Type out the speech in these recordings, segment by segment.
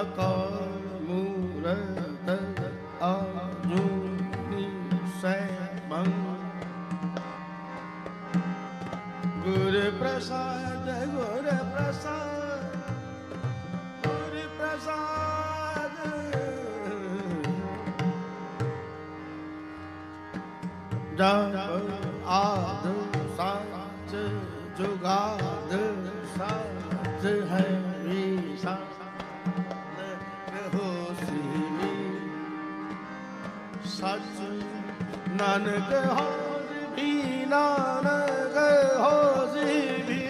ਅਕਾਲ ਮੂਰਤ ਆਜੂਨੀ ਸੈਭੰ ਗੁਰ ਪ੍ਰਸਾਦ ਗੁਰ ਪ੍ਰਸਾਦ ਗੁਰ ਪ੍ਰਸਾਦ ਜਪ ਆਦ ਜੁਗਾਦ ਸਾਚ ਹੈ ਵੀ ਸਾਚ ਰਹੋ ਸੀ ਸੱਚ ਨਾਨਕ ਹੋਸ ਵੀ ਨਾਨਕ ਹੋਸ ਵੀ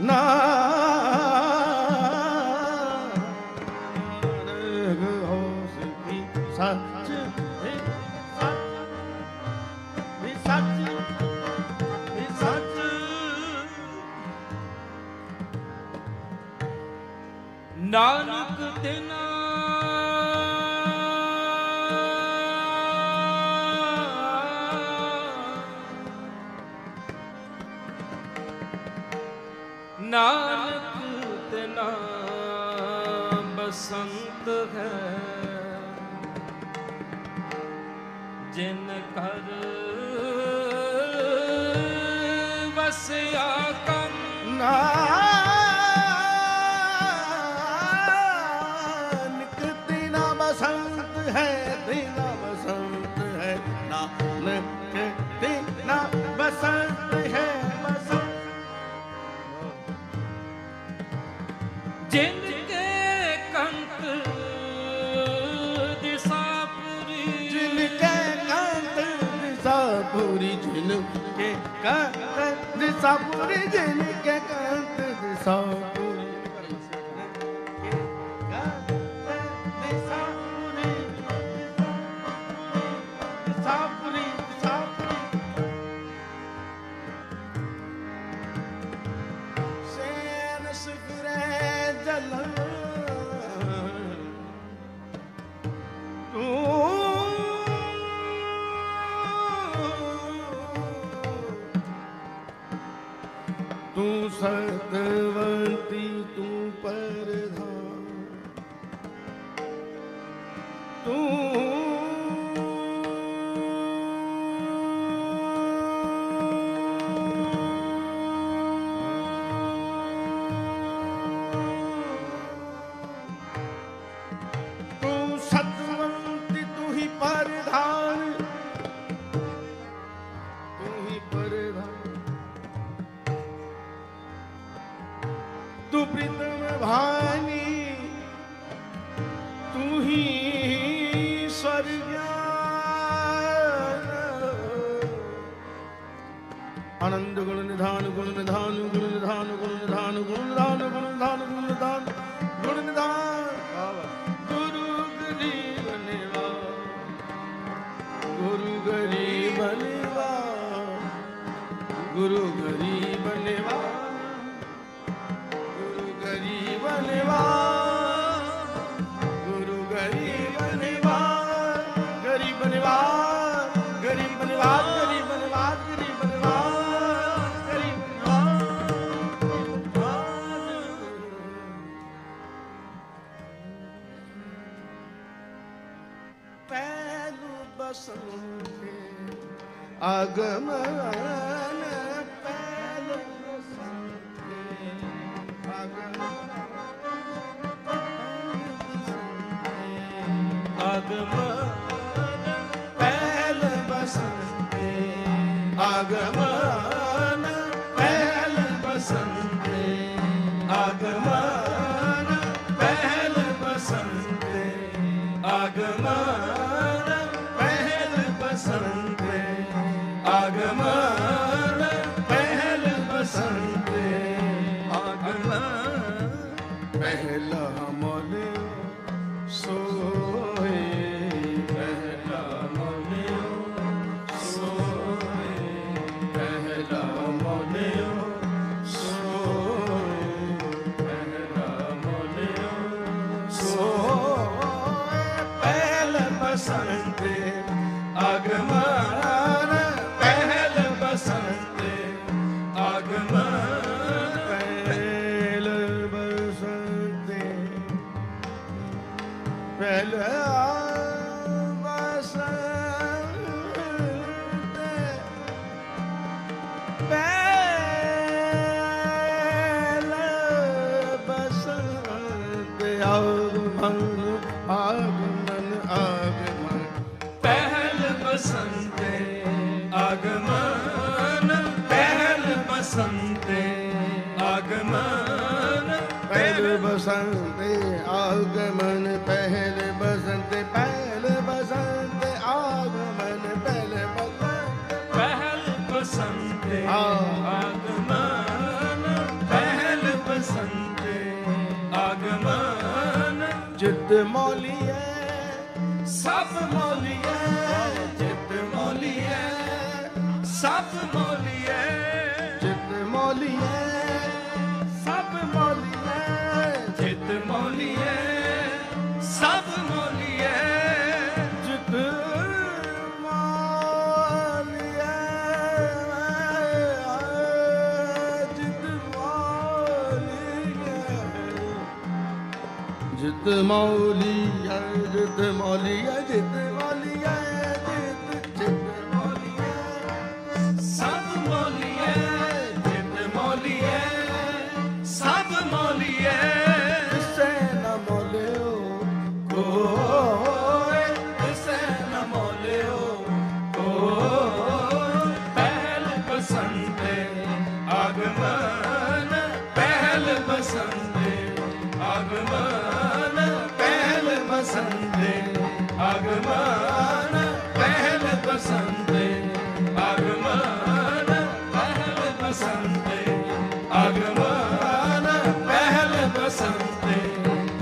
ਨਾਨਕ ਨਾਨਕ ਤਿਨਾ ਨਾਨਕ ਬਸੰਤ ਹੈ। ਜਿਨ ਕਰ ਵਸਿਆ ਕੰਨ ਜਿਨ ਕੇ ਕੰਤ ਦਿਸਾਪੁਰੀ। ਜਿਨ ਕੇ ਕੰਤ ਦਿਸਾ ਪੂਰੀ ਜਿਨ ਕੇ ਕੰਤ ਦਿਸਾ ਪੂਰੀ ਜਿਨ ਕੇ ਕੰਤ ਦਿਸਾ ਪੂਰੀ ਤੂੰ ਸਤਵੰਤੀ ਤੂੰ ਪਰ ਆਨੰਦ ਗੁਣ ਨਿਧਾਨ ਗੁਣ ਨਿਧਾਨ ਗੁਣ ਨਿਧਾਨ ਗੁਣ ਨਿਧਾਨ ਗੁਣ ਨਿਧਾਨ ਗੁਣ ਨਿਧਾਨ ਗੁਣ ਨਿਧਾਨ ਗੁਣ ਨਿਧਾਨ। ਗੁਰੂ ਗਰੀਬ ਨਿਵਾ ਗੁਰੂ ਗਰੀਬ ਨਿਵਾ ਗੁਰੂ ਗਰੀਬ ਪਹਿਲੂ ਬਸੰਤੇ ਆਗਮਨ ਪਹਿਲੂ ਬਸੰਤੇ ਆਗਮਨ ਪਹਿਲ ਆਗਮਨ ਪਹਿਲ ਬਸੰਤੇ ਆਗਮਨ agama Hello. ਬਸੰਤੇ। ਆਗਮਨ ਪਹਿਲ ਬਸੰਤੇ। ਆਗਮਨ। ਜਿਤ ਮੌਲੀਏ ਸਭ ਮੋਲੀਏ ਜਿਤ ਮੋਲੀਏ ਸਭ ਮੋਲੀਏ ਜਿਤ ਮੌਲੀਏ ਜਿਤ ਮੌਲੀਏ ਜਿਤ ਆਗਮਨ, ਪਹਿਲ ਬਸੰਤੇ ਆਗਮਨ, ਪਹਿਲ ਬਸੰਤੇ ਆਗਮਨ, ਪਹਿਲ ਬਸੰਤੇ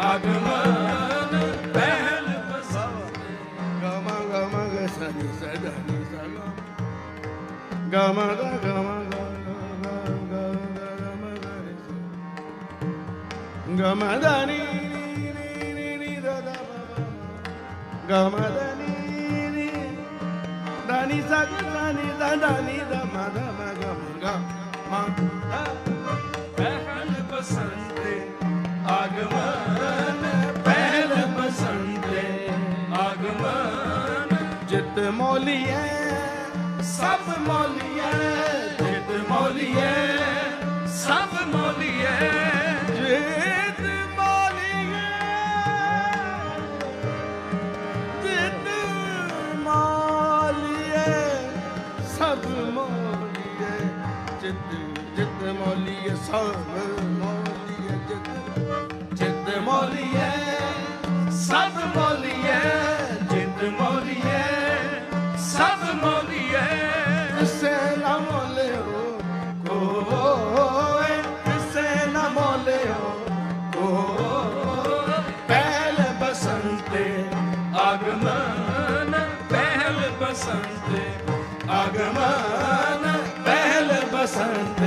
ਆਗਮਨ, ਪਹਿਲ ਬਸੰਤੇ ਗਮ ਗਮ ਗ ਸਨੀ ਸਦਨੀ ਸਗਮ ਗਮ ਗ ਗਮ ਗ ਗ ਗਮ ਗਮ गमदनी दानी सा दानी दा दानी दा मा ਸਭ ਮੋਲੀਏ ਜਿਤ ਮੋਲੀਏ, ਸਭ ਮੋਲੀਏ। ਕਿਸੇ ਨਾ ਮੋਲਿਓ, ਕੋਏ, ਕਿਸੇ ਨਾ ਮੋਲਿਓ, ਕੋਏ। ਪਹਿਲ ਬਸੰਤੇ, ਆਗਮਨ, ਪਹਿਲ ਬਸੰਤੇ, ਆਗਮਨ, ਪਹਿਲ ਬਸੰਤ।